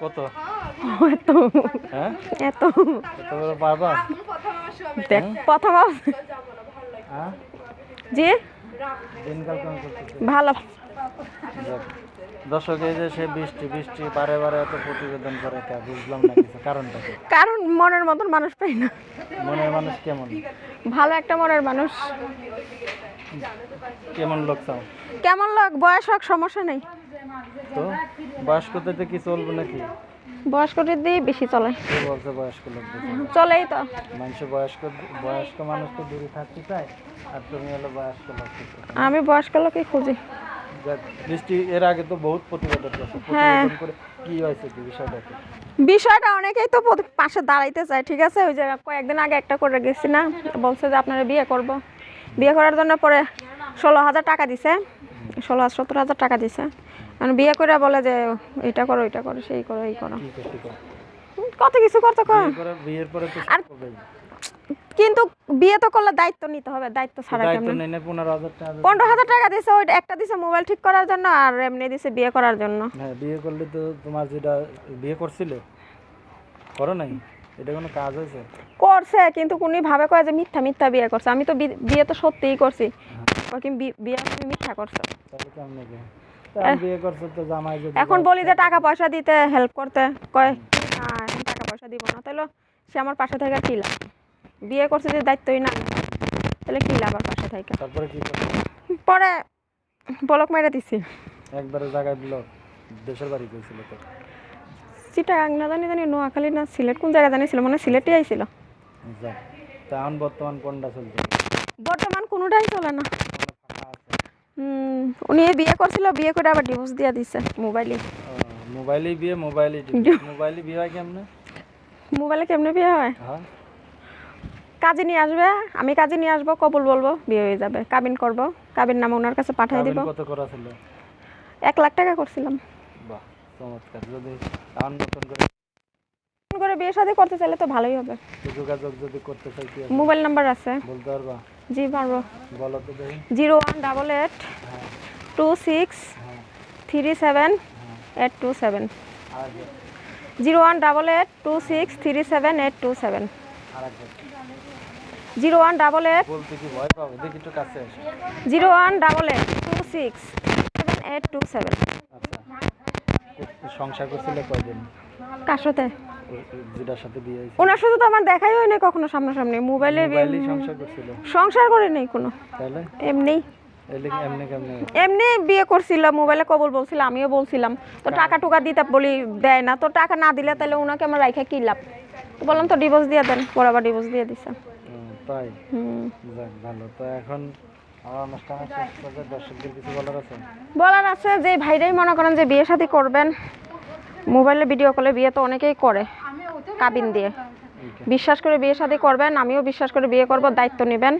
কত? এত। হ্যাঁ? এত। দেখ প্রথম হ্যাঁ? জি করতেছে ভালো। যাক। দর্শক এই যে সে বৃষ্টি বৃষ্টি বারে বারে এত প্রতিবেদন করে বুঝলাম না কিছু। কারণটা কি? কারণ মনের মতন মানুষ পাই না। মনের মানুষ কেমন? ভালো একটা মনের মানুষ। কেমন লোক চাও? কেমন লোক? বয়স হোক সমস্যা নেই। তো বয়স্কদের কি চলবে নাকি? বয়স্কদের দিয়ে বেশি চলে। কে বলছে বয়স্ক লোকদের চলেই তো। মানুষ বয়স্ক বয়স্ক মানুষ তো দূরে থাকতে চায় আর তুমি হলো বয়স্ক লোক আমি বয়স্ক লোকই খুঁজি। বৃষ্টি এর আগে তো বহুত প্রতিবেদন করছে। হ্যাঁ। প্রতিবেদন করে কি হয়েছে কি বিষয়টা বিষয়টা অনেকেই তো পাশে দাঁড়াইতে চায় ঠিক আছে? ওই যে কয়েকদিন আগে একটা করে গেছি না বলছে যে আপনারা বিয়ে করব। বিয়ে করার জন্য পরে ষোলো হাজার টাকা দিছে। ষোলো সত্তর হাজার টাকা দিছে। মানে বিয়ে করে বলে যে এটা করো এটা করো সেই করো এই করো? কত কিছু করতে আর- কিন্তু বিয়ে তো করলে দায়িত্ব নিতে হবে দায়িত্ব ছাড়া কেমন? নেই না পনেরো হাজার টাকা দিয়ে- পনেরো হাজার টাকা দিছে ওই একটা দিছে মোবাইল ঠিক করার জন্য আর এমনি দিছে বিয়ে করার জন্য। হ্যাঁ বিয়ে করলে তো তোমার যেটা বিয়ে করছিলে করো নাই? এটা কোনো কাজ হয়েছে? করছে কিন্তু কোনি ভাবে কয় যে মিথ্যা মিথ্যা বিয়ে করছে। আমি তো বিয়ে তো সত্যিই করছি। কয় কি বি- তুমি মিথ্যা করছ। তাহলে কেমন কি বিয়ে করছ তো জামাই যদি এখন বলি যে টাকা পয়সা দিতে হেল্প করতে কয় না টাকা পয়সা দিব না। তাহলে সে আমার পাশে থেকে কি লাভ? বিয়ে করছে যে দায়িত্বই না তাহলে কি লাভ আর পাশে থেকে? তারপরে কি পরে বলক মেরে দিছি। একবারে জায়গায় দেশের বাড়ি তো। চিটাগাং না জানি জানি নোয়াখালী না সিলেট কোন জায়গা জানি ছিল মানে সিলেটই আইছিল। তা এখন বর্তমান কোনটা চলছে? বর্তমান কোনোটাই চলে না। উনি বিয়ে করছিল বিয়ে করে আবার ডিভোর্স দিয়ে দিছে মোবাইলে ও, মোবাইলেই বিয়ে টিভি মোবাইলে বিয়ে হয় কেমনে? মোবাইলে কেমনে বিয়ে হয়? হ্যাঁ। কাজে নিয়ে আসবে আমি কাজে নিয়ে আসব কবুল বলব বিয়ে হয়ে যাবে। কাবিন করব কাবিন নাম ওনার কাছে পাঠিয়ে দিব। কত করা ছিল এক লাখ টাকা করছিলাম। বাহ চমৎকার। যদি নতুন করে করে বিয়ে শাদী করতে চাইলে তো ভালোই হবে। যোগাযোগ যদি করতে চাই মোবাইল নাম্বার আছে। বলতে পারবা? জি পারব। Zero one double eight two six three seven eight two seven. Zero one double eight two six three seven eight two seven. Zero one double eight zero one double eight two six seven eight two seven. আচ্ছা। সংসার করছিলে কয়দিন? কার সাথে? যেটার সাথে বিয়ে হয়েছে। ওনার সাথে তো আমার দেখাই হয়নি কখনো সামনাসামনি মোবাইলে সংসার করছিল। সংসার করে নেই কোনো। তাহলে? এমনি। এমনি বিয়ে করছিল মোবাইলে কবুল বলছিল আমিও বলছিলাম তো টাকা টুকা দিতে বলি দেয় না তো টাকা না দিলে তাহলে ওনাকে আমার রাইখা কি লাভ? তো বললাম তো ডিভোর্স দিয়ে দেন পরে আবার ডিভোর্স দিয়ে দিছে। তাই? যাক ভালো। তো এখন বলার আছে? যে ভাইরাই মনে করেন যে বিয়ে শাদী করবেন। মোবাইলে ভিডিও কলে বিয়ে তো অনেকেই করে। কাবিন দিয়ে। বিশ্বাস করে বিয়ে শাদী করবেন আমিও বিশ্বাস করে বিয়ে করব দায়িত্ব নেবেন।